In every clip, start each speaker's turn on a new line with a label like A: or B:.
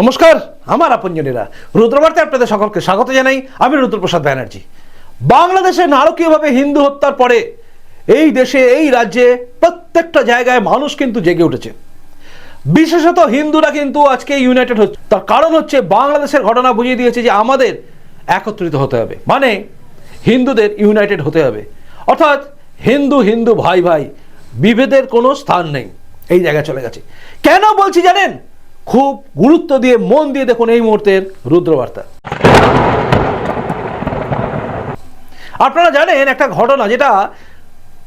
A: নমস্কার, আমার আপনজনেরা। রুদ্রবার্তায় আপনাদের সকলকে স্বাগত জানাই। আমি রুদ্রপ্রসাদ ব্যানার্জি। বাংলাদেশে নারকীয়ভাবে হিন্দু হত্যার পরে এই দেশে, এই রাজ্যে প্রত্যেকটা জায়গায় মানুষ কিন্তু জেগে উঠেছে। বিশেষত হিন্দুরা কিন্তু আজকে ইউনাইটেড হচ্ছে। তার কারণ হচ্ছে বাংলাদেশের ঘটনা বুঝিয়ে দিয়েছে যে আমাদের একত্রিত হতে হবে। মানে হিন্দুদের ইউনাইটেড হতে হবে। অর্থাৎ হিন্দু হিন্দু ভাই ভাই, বিভেদের কোনো স্থান নেই। এই জায়গায় চলে গেছে। কেন বলছি জানেন? খুব গুরুত্ব দিয়ে, মন দিয়ে দেখুন এই মুহূর্তের রুদ্রবার্তা। আপনারা জানেন একটা ঘটনা যেটা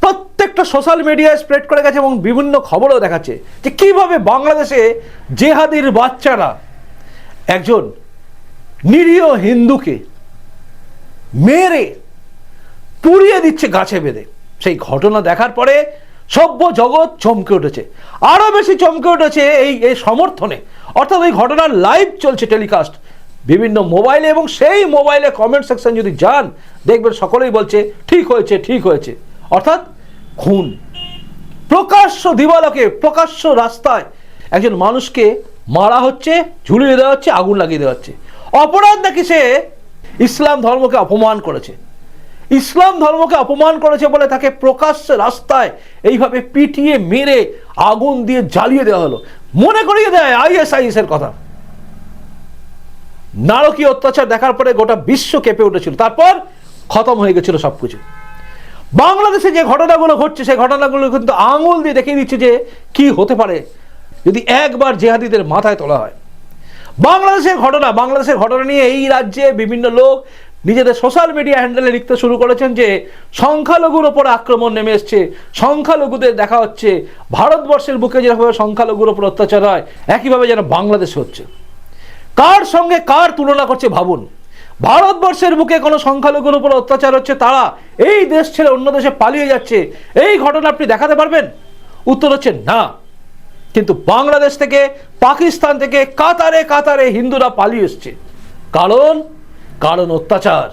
A: প্রত্যেকটা সোশ্যাল মিডিয়ায় স্প্রেড করে গেছে এবং বিভিন্ন খবরও দেখাচ্ছে যে কীভাবে বাংলাদেশে জেহাদির বাচ্চারা একজন নিরীহ হিন্দুকে মেরে পুড়িয়ে দিচ্ছে গাছে বেঁধে। সেই ঘটনা দেখার পরে সভ্য জগৎ চমকে উঠেছে। আরও বেশি চমকে উঠেছে এই এই সমর্থনে। অর্থাৎ এই ঘটনার লাইভ চলছে টেলিকাস্ট বিভিন্ন মোবাইলে এবং সেই মোবাইলে কমেন্ট সেকশন যদি যান, দেখবেন সকলেই বলছে, ঠিক হয়েছে ঠিক হয়েছে। অর্থাৎ খুন। প্রকাশ্য দিবালকে, প্রকাশ্য রাস্তায় একজন মানুষকে মারা হচ্ছে, ঝুলিয়ে দেওয়া হচ্ছে, আগুন লাগিয়ে দেওয়া হচ্ছে। অপরাধ নাকি সে ইসলাম ধর্মকে অপমান করেছে? ইসলাম ধর্মকে অপমান করেছে বলে তাকে প্রকাশ্যে রাস্তায় এইভাবে পিটিয়ে মেরে আগুন দিয়ে জ্বালিয়ে দেওয়া হলো। মনে করিয়ে দেয় আইএসআইএস এর কথা। নারকীয় অত্যাচার দেখার পরে গোটা বিশ্ব কেঁপে উঠেছিল। তারপর খতম হয়ে গেছিল সবকিছু। বাংলাদেশে যে ঘটনাগুলো ঘটছে, সেই ঘটনাগুলো কিন্তু আঙুল দিয়ে দেখিয়ে দিচ্ছে যে কি হতে পারে যদি একবার জেহাদিদের মাথায় তোলা হয়। বাংলাদেশের ঘটনা বাংলাদেশের ঘটনা নিয়ে এই রাজ্যে বিভিন্ন লোক নিজেদের সোশ্যাল মিডিয়া হ্যান্ডেলে লিখতে শুরু করেছেন যে, সংখ্যালঘুর ওপর আক্রমণ নেমে এসছে। সংখ্যালঘুদের দেখা হচ্ছে, ভারতবর্ষের বুকে যেভাবে সংখ্যালঘুর ওপর অত্যাচার হয়, একইভাবে যেন বাংলাদেশে হচ্ছে। কার সঙ্গে কার তুলনা করছে ভাবুন। ভারতবর্ষের বুকে কোনো সংখ্যালঘুর উপর অত্যাচার হচ্ছে তারা, এই দেশ ছেড়ে অন্য দেশে পালিয়ে যাচ্ছে। এই ঘটনা আপনি দেখাতে পারবেন? উত্তর হচ্ছে না। কিন্তু বাংলাদেশ থেকে, পাকিস্তান থেকে, কাতারে কাতারে হিন্দুরা পালিয়ে এসছে। কারণ কারণ অত্যাচার।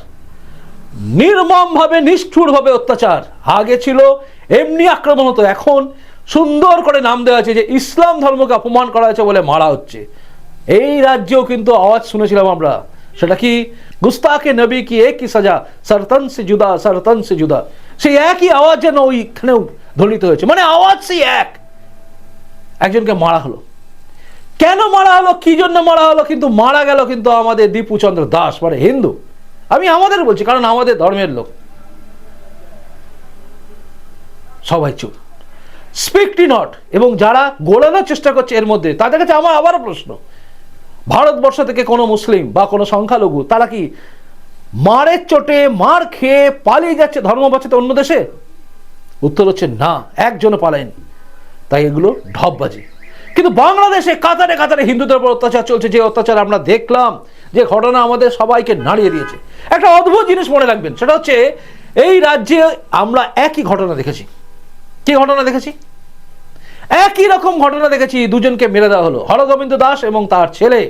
A: নির্মমভাবে, নিষ্ঠুরভাবে অত্যাচার। আগে ছিল, এমনি আক্রমণ হতো। এখন সুন্দর করে নাম দেওয়া আছে যে, ইসলাম ধর্মকে অপমান করা হয়েছে বলে মারা হচ্ছে। এই রাজ্যেও কিন্তু আওয়াজ শুনেছিলাম আমরা। সেটা কি? গুস্তাকে নবী কি একই সাজা? সরতন সে জুদা সরতন সে জুদা। সেই একই আওয়াজ যেন ওইখানেও ধ্বনিত হয়েছে। মানে আওয়াজ সেই এক। একজনকে মারা হলো। কেন মারা হলো? কি জন্য মারা হলো? কিন্তু মারা গেল কিন্তু আমাদের দীপুচন্দ্র দাস মানে হিন্দু। আমি আমাদের বলছি, কারণ আমাদের ধর্মের লোক। সবাই চুপ। স্পিকটি নট এবং যারা গোড়ানোর চেষ্টা করছে এর মধ্যে, তাদের কাছে আমার আবারও প্রশ্ন। ভারতবর্ষ থেকে কোনো মুসলিম বা কোনো সংখ্যালঘু, তারা কি মারের চোটে মার খেয়ে পালিয়ে যাচ্ছে ধর্ম বাঁচাতে অন্য দেশে? উত্তর হচ্ছে না, একজনও পালায়নি। তাই এগুলো ঢপবাজি। কিন্তু বাংলাদেশে কাতারে কাতারে হিন্দুদের উপর অত্যাচার চলছে, যে অত্যাচার আমরা দেখলাম, যে ঘটনা আমাদের সবাইকে নাড়িয়ে দিয়েছে। একটা অদ্ভুত জিনিস মনে রাখবেন, সেটা হচ্ছে এই রাজ্যে আমরা একই ঘটনা দেখেছি। কি ঘটনা দেখেছি? একই রকম ঘটনা দেখেছি, দুজনকে মেরে দেওয়া হলো, হরগোবিন্দ দাস এবং তার ছেলে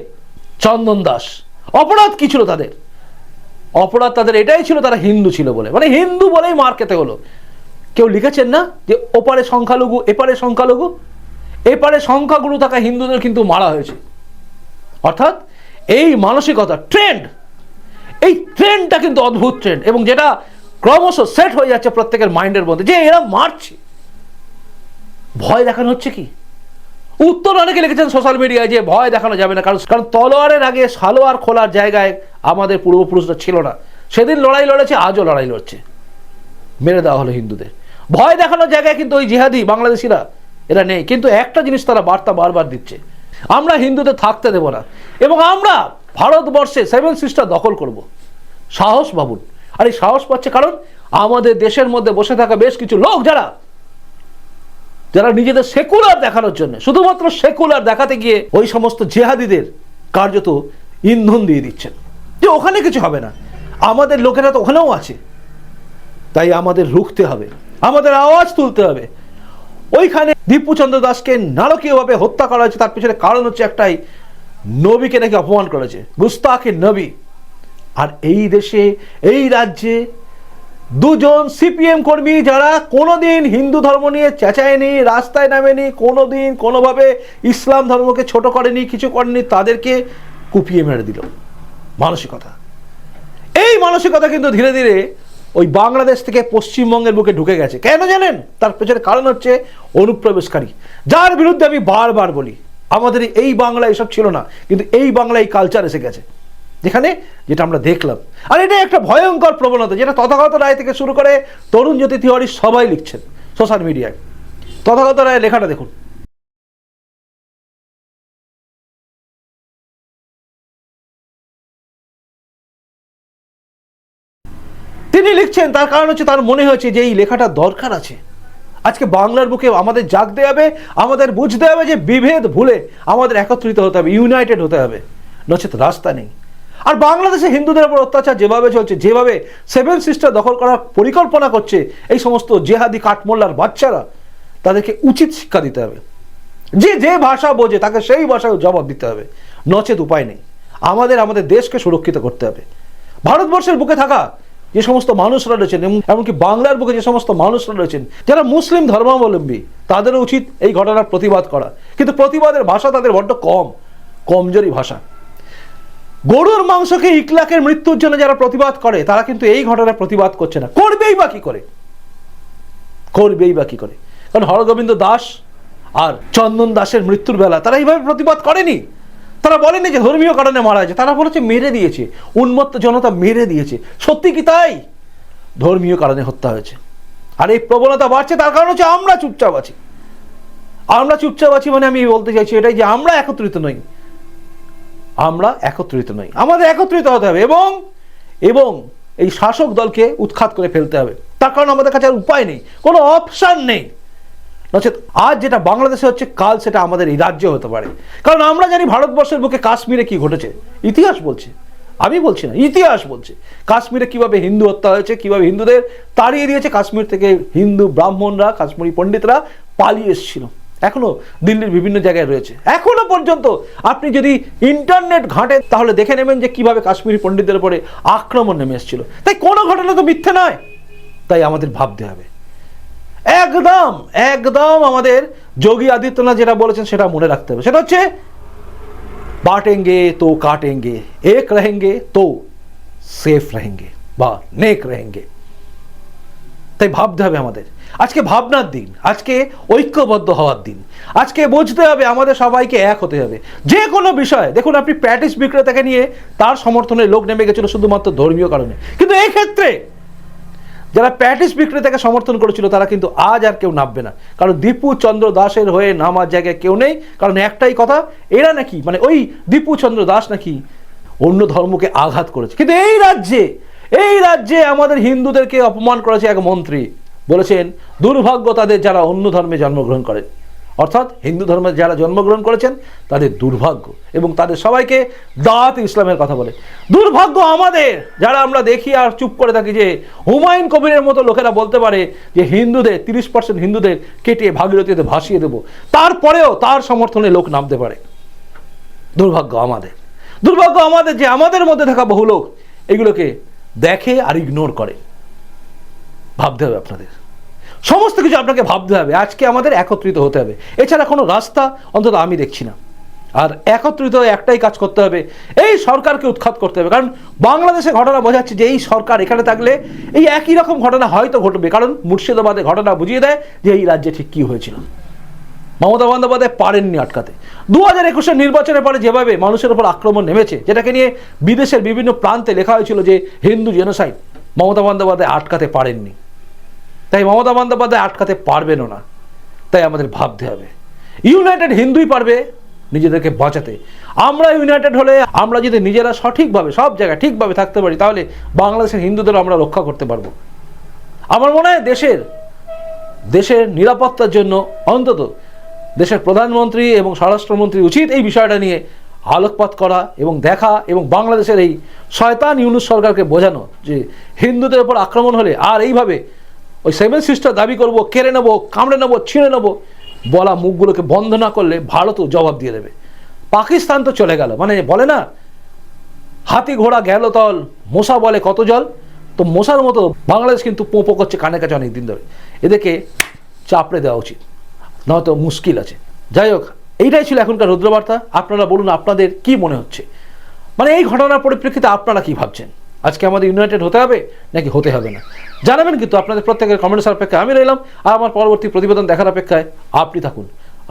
A: চন্দন দাস। অপরাধ কি ছিল তাদের? অপরাধ তাদের এটাই ছিল, তারা হিন্দু ছিল বলে। মানে হিন্দু বলেই মার খেতে হলো। কেউ লিখেছেন না যে ওপারে সংখ্যালঘু, এপারে সংখ্যালঘু? এপারে সংখ্যাগুরু থাকা হিন্দুদের কিন্তু মারা হয়েছে। অর্থাৎ এই মানসিকতা ট্রেন্ড এই ট্রেন্ডটা কিন্তু অদ্ভুত ট্রেন্ড এবং যেটা ক্রমশ সেট হয়ে যাচ্ছে প্রত্যেকের মাইন্ডের মধ্যে, যে এরা মারছে। ভয় দেখানো হচ্ছে কি? উত্তর অনেকে লিখেছেন সোশ্যাল মিডিয়ায় যে ভয় দেখানো যাবে না, কারণ কারণ তলোয়ারের আগে সালোয়ার খোলার জায়গায় আমাদের পূর্বপুরুষরা ছিল না। সেদিন লড়াই লড়েছে, আজও লড়াই লড়ছে। মেরে দেওয়া হলো হিন্দুদের। ভয় দেখানোর জায়গায় কিন্তু ওই জিহাদি বাংলাদেশিরা এরা নেই। কিন্তু একটা জিনিস তারা বার্তা বারবার দিচ্ছে। আমরা হিন্দুদের থাকতে দেব না। এবং আমরা ভারতবর্ষে সেভেন সিস্টার দখল করব। সাহস ভাবুন। আর এই সাহস পাচ্ছে কারণ আমাদের দেশের মধ্যে বসে থাকা বেশ কিছু লোক যারা যারা নিজেদের সেকুলার দেখানোর জন্য, শুধুমাত্র সেকুলার দেখাতে গিয়ে ওই সমস্ত জেহাদিদের কার্যত ইন্ধন দিয়ে দিচ্ছেন। যে ওখানে কিছু হবে না। আমাদের লোকেরা তো ওখানেও আছে। তাই আমাদের রুখতে হবে। আমাদের আওয়াজ তুলতে হবে। ওইখানে দীপুচন্দ্র দাসকে নারকীয়ভাবে হত্যা করা হয়েছে। তার পিছনে কারণ হচ্ছে একটাই, নবীকে নাকি অপমান করেছে। গুস্তাকে নবী। আর এই দেশে, এই রাজ্যে দুজন সিপিএম কর্মী যারা কোনোদিন হিন্দু ধর্ম নিয়ে চেঁচায়নি, রাস্তায় নামেনি, কোনোদিন কোনোভাবে ইসলাম ধর্মকে ছোট করেনি, কিছু করেনি, তাদেরকে কুপিয়ে মেরে দিল। মানসিকতা। এই মানসিকতা কিন্তু ধীরে ধীরে ওই বাংলাদেশ থেকে পশ্চিমবঙ্গের বুকে ঢুকে গেছে। কেন জানেন? তার পেছনে কারণ হচ্ছে অনুপ্রবেশকারী। যার বিরুদ্ধে আমি বারবার বলি, আমাদের এই বাংলা এসব ছিল না, কিন্তু এই বাংলা এই কালচার এসে গেছে। যেখানে যেটা আমরা দেখলাম। আর এটা একটা ভয়ঙ্কর প্রবণতা, যেটা তথাগত রায় থেকে শুরু করে তরুণ জ্যোতি তিওয়ারি সবাই লিখছেন সোশ্যাল মিডিয়ায়। তথাগত রায়ের লেখাটা দেখুন। তিনি লিখছেন, তার কারণ হচ্ছে তার মনে হয়েছে যে এই লেখাটা দরকার আছে। আজকে বাংলার বুকে আমাদের জাগতে হবে, আমাদের বুঝতে হবে যে বিভেদ ভুলে আমাদের একত্রিত হতে হবে ইউনাইটেড হতে হবে। নচেত রাস্তা নেই। আর বাংলাদেশে হিন্দুদের উপর অত্যাচার যেভাবে চলছে, যেভাবে সেভেন সিস্টার দখল করার পরিকল্পনা করছে, এই সমস্ত জেহাদি কাঠমোল্লার বাচ্চারা, তাদেরকে উচিত শিক্ষা দিতে হবে। যে যে ভাষা বোঝে, তাকে সেই ভাষায় জবাব দিতে হবে। নচেত উপায় নেই। আমাদের আমাদের দেশকে সুরক্ষিত করতে হবে। ভারতবর্ষের বুকে থাকা যে সমস্ত মানুষরা রয়েছেন এমনকি বাংলার বুকে যে সমস্ত মানুষরা রয়েছেন, যারা মুসলিম ধর্মাবলম্বী, তাদেরও উচিত এই ঘটনার প্রতিবাদ করা। কিন্তু প্রতিবাদের ভাষা তাদের বড্ড কম, কমজোরি ভাষা। গরুর মাংসকে ইকলাকের মৃত্যুর জন্য যারা প্রতিবাদ করে, তারা কিন্তু এই ঘটনার প্রতিবাদ করছে না। করবেই বা কি করে? করবেই বা কি করে? কারণ হরগোবিন্দ দাস আর চন্দন দাসের মৃত্যুর বেলা তারা এইভাবে প্রতিবাদ করেনি। তারা বলেনি যে ধর্মীয় কারণে মারা গেছে, তারা বলেছে মেরে দিয়েছে, উন্মত্ত জনতা মেরে দিয়েছে। সত্যি কি তাই? ধর্মীয় কারণে হত্যা হয়েছে। আর এই প্রবণতা বাড়ছে, তার কারণ হচ্ছে আমরা চুপচাপ আছি। আমরা চুপচাপ আছি মানে আমি বলতে চাইছি এটাই যে আমরা একত্রিত নই। আমরা একত্রিত নই। আমাদের একত্রিত হতে হবে এবং এবং এই শাসক দলকে উৎখাত করে ফেলতে হবে। তার কারণ আমাদের কাছে আর উপায় নেই, কোনো অপশান নেই। নচেত আজ যেটা বাংলাদেশে হচ্ছে, কাল সেটা আমাদের এই রাজ্যে হতে পারে। কারণ আমরা জানি ভারতবর্ষের বুকে কাশ্মীরে কি ঘটেছে। ইতিহাস বলছে। আমি বলছি না, ইতিহাস বলছে। কাশ্মীরে কীভাবে হিন্দু হত্যা হয়েছে, কীভাবে হিন্দুদের তাড়িয়ে দিয়েছে, কাশ্মীর থেকে হিন্দু ব্রাহ্মণরা, কাশ্মীরি পণ্ডিতরা পালিয়ে এসেছিল। এখনও দিল্লির বিভিন্ন জায়গায় রয়েছে। এখনও পর্যন্ত আপনি যদি ইন্টারনেট ঘাঁটেন, তাহলে দেখে নেবেন যে কীভাবে কাশ্মীরি পণ্ডিতদের উপরে আক্রমণ নেমে এসেছিল। তাই কোনো ঘটনা তো মিথ্যে নয়। তাই আমাদের ভাবতে হবে। একদম একদম আমাদের যোগী আদিত্যনাথ যেটা বলেছেন সেটা মনে রাখতে হবে। সেটা হচ্ছে, বাটেঙ্গে তো কাটেঙ্গে, এক রহেঙ্গে তো সেফ রহেঙ্গে বা নেক রহেঙ্গে। তাই ভাবতে হবে আমাদের। আজকে ভাবনার দিন, আজকে ঐক্যবদ্ধ হওয়ার দিন। আজকে বুঝতে হবে আমাদের সবাইকে এক হতে হবে। যে কোনো বিষয়ে, দেখুন আপনি প্যাটিস বিক্রেতাকে নিয়ে তার সমর্থনে লোক নেমে গেছিল শুধুমাত্র ধর্মীয় কারণে। কিন্তু এই ক্ষেত্রে যারা প্যাটিস বিক্রেতাকে সমর্থন করেছিল, তারা কিন্তু আজ আর কেউ নামবে না। কারণ দীপু চন্দ্র দাসের হয়ে নামার জায়গায় কেউ নেই। কারণ একটাই কথা, এরা নাকি মানে ওই দীপু চন্দ্র দাস নাকি অন্য ধর্মকে আঘাত করেছে। কিন্তু এই রাজ্যে এই রাজ্যে আমাদের হিন্দুদেরকে অপমান করেছে এক মন্ত্রী। বলেছেন, দুর্ভাগ্য তাদের যারা অন্য ধর্মে জন্মগ্রহণ করেন অর্থাৎ হিন্দু ধর্মে যারা জন্মগ্রহণ করেছেন, তাদের দুর্ভাগ্য এবং তাদের সবাইকে দাঁত ইসলামের কথা বলে। দুর্ভাগ্য আমাদের, যারা আমরা দেখি আর চুপ করে থাকি যে হুমায়ুন কবিরের মতো লোকেরা বলতে পারে যে হিন্দুদের, তিরিশ পার্সেন্ট হিন্দুদের কেটে ভাগীরথীতে ভাসিয়ে দেবো। তারপরেও তার সমর্থনে লোক নামতে পারে। দুর্ভাগ্য আমাদের। দুর্ভাগ্য আমাদের যে আমাদের মধ্যে থাকা বহু লোক, এগুলোকে দেখে আর ইগনোর করে। ভাবতে হবে আপনাদের। সমস্ত কিছু আপনাকে ভাবতে হবে, আজকে আমাদের একত্রিত হতে হবে। এছাড়া কোনো রাস্তা অন্তত আমি দেখছি না। আর একত্রিত একটাই কাজ করতে হবে, এই সরকারকে উৎখাত করতে হবে। কারণ বাংলাদেশে ঘটনা বোঝাচ্ছে যে এই সরকার এখানে থাকলে এই একই রকম ঘটনা হয়তো ঘটবে। কারণ মুর্শিদাবাদে ঘটনা বুঝিয়ে দেয় যে এই রাজ্যে ঠিক কী হয়েছিল। মমতা বন্দ্যোপাধ্যায় পারেননি আটকাতে। দু হাজার একুশের নির্বাচনের পরে যেভাবে মানুষের উপর আক্রমণ নেমেছে, যেটাকে নিয়ে বিদেশের বিভিন্ন প্রান্তে লেখা হয়েছিল যে হিন্দু জেনোসাইড মমতা বন্দ্যোপাধ্যায় আটকাতে পারেননি। তাই মমতা বন্দ্যোপাধ্যায় আটকাতে পারবেনও না। তাই আমাদের ভাবতে হবে। ইউনাইটেড হিন্দুই পারবে নিজেদেরকে বাঁচাতে। আমরা ইউনাইটেড হলে আমরা যদি নিজেরা সঠিকভাবে, সব জায়গায় ঠিকভাবে থাকতে পারি, তাহলে বাংলাদেশের হিন্দুদের আমরা রক্ষা করতে পারব। আমার মনে হয় দেশের দেশের নিরাপত্তার জন্য অন্তত দেশের প্রধানমন্ত্রী এবং স্বরাষ্ট্রমন্ত্রী উচিত এই বিষয়টা নিয়ে আলোকপাত করা এবং দেখা এবং বাংলাদেশের এই শয়তান ইউনুস সরকারকে বোঝানো যে হিন্দুদের উপর আক্রমণ হলে আর এইভাবে ওই সেভেন সিস্টার দাবি করব, কেড়ে নেব, কামড়ে নেব, ছিঁড়ে নেব, বলা মুখগুলোকে বন্ধ না করলে ভারতও জবাব দিয়ে দেবে। পাকিস্তান তো চলে গেল মানে বলে না, হাতি ঘোড়া গেল তল, মশা বলে কত জল, তো মশার মতো বাংলাদেশ কিন্তু পোঁপো করছে, কানে কাছে অনেক দিন ধরে। এদেরকে চাপড়ে দেওয়া উচিত, নয়তো মুশকিল আছে। যাই হোক, এইটাই ছিল এখনকার রুদ্রবার্তা, আপনারা বলুন আপনাদের কি মনে হচ্ছে? মানে এই ঘটনার পরিপ্রেক্ষিতে আপনারা কি ভাবছেন? আজকে আমাদের ইউনাইটেড হতে হবে নাকি হতে হবে না? জানাবেন কিন্তু আপনাদের প্রত্যেকের কমেন্টস অপেক্ষায় আমি রইলাম। আর আমার পরবর্তী প্রতিবেদন দেখার অপেক্ষায় আপনি থাকুন।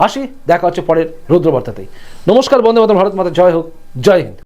A: আসি, দেখা হচ্ছে পরের রুদ্রবার্তাতেই। নমস্কার বন্ধু মাতা ভারত মাতা, জয় হোক, জয় হিন্দ।